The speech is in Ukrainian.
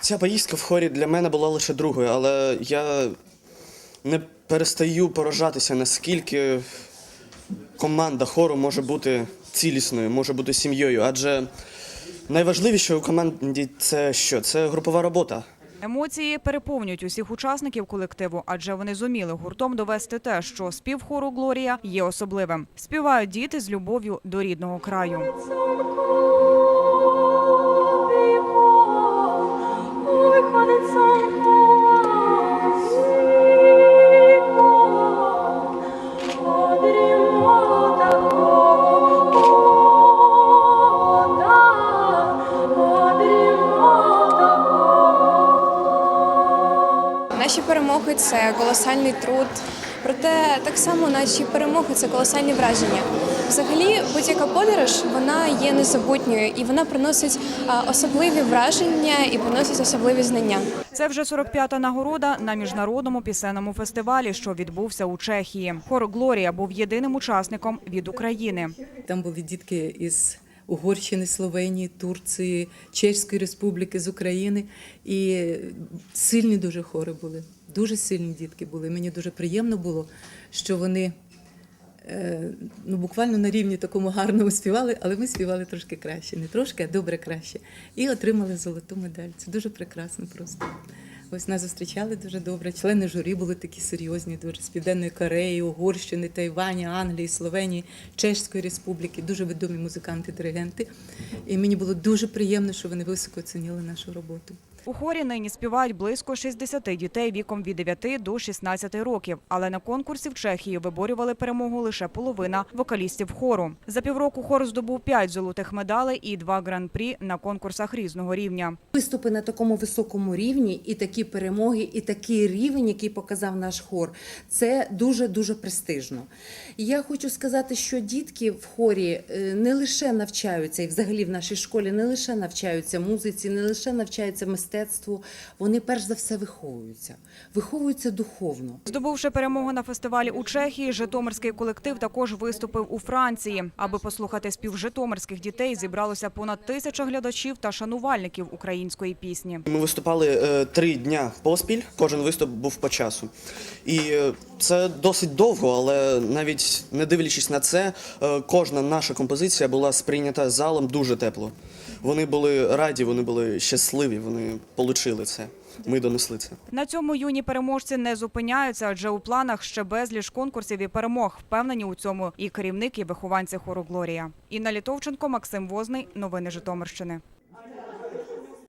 Ця поїздка в хорі для мене була лише другою, але я не перестаю поражатися, наскільки команда хору може бути цілісною, може бути сім'єю. Адже найважливіше у команді це що? Це групова робота. Емоції переповнюють усіх учасників колективу, адже вони зуміли гуртом довести те, що спів хору Глорія є особливим. Співають діти з любов'ю до рідного краю. Перемоги це колосальний труд. Проте так само наші перемоги це колосальні враження. Взагалі, будь-яка подорож вона є незабутньою і вона приносить особливі враження і приносить особливі знання. Це вже 45-та нагорода на міжнародному пісенному фестивалі, що відбувся у Чехії. Хор Глорія був єдиним учасником від України. Там були дітки із Угорщини, Словенії, Турції, Чеської Республіки, з України. І сильні дуже хори були. Дуже сильні дітки були. Мені дуже приємно було, що вони е, ну, буквально на рівні такому гарному співали, але ми співали трошки краще. Не трошки, а добре краще. І отримали золоту медаль. Це дуже прекрасно просто. Ось нас зустрічали дуже добре. Члени журі були такі серйозні, дуже з Південної Кореї, Угорщини, Тайваня, Англії, Словенії, Чеської Республіки, дуже відомі музиканти, диригенти. І мені було дуже приємно, що вони високо оцінили нашу роботу. У хорі нині співають близько 60 дітей віком від 9 до 16 років. Але на конкурсі в Чехії виборювали перемогу лише половина вокалістів хору. За півроку хор здобув 5 золотих медалей і 2 гран-прі на конкурсах різного рівня. Виступи на такому високому рівні, і такі перемоги, і такий рівень, який показав наш хор, це дуже дуже престижно. Я хочу сказати, що дітки в хорі е, не лише навчаються, і взагалі в нашій школі не лише навчаються музиці, не лише навчаються мистецтву. Вони перш за все виховуються, виховуються духовно. Здобувши перемогу на фестивалі у Чехії, Житомирський колектив також виступив у Франції. Аби послухати спів житомирських дітей, зібралося понад тисяча глядачів та шанувальників української пісні. Ми виступали е, три дня поспіль. Кожен виступ був по часу. І е, це досить довго, але навіть не дивлячись на це, е, кожна наша композиція була сприйнята залом дуже тепло. Вони були раді, вони були щасливі, вони отримали це. Ми донесли це. На цьому юні переможці не зупиняються, адже у планах ще безліч конкурсів і перемог. Впевнені у цьому і керівник, і вихованці хору Глорія. Інна Літовченко, Максим Возний. Новини Житомирщини.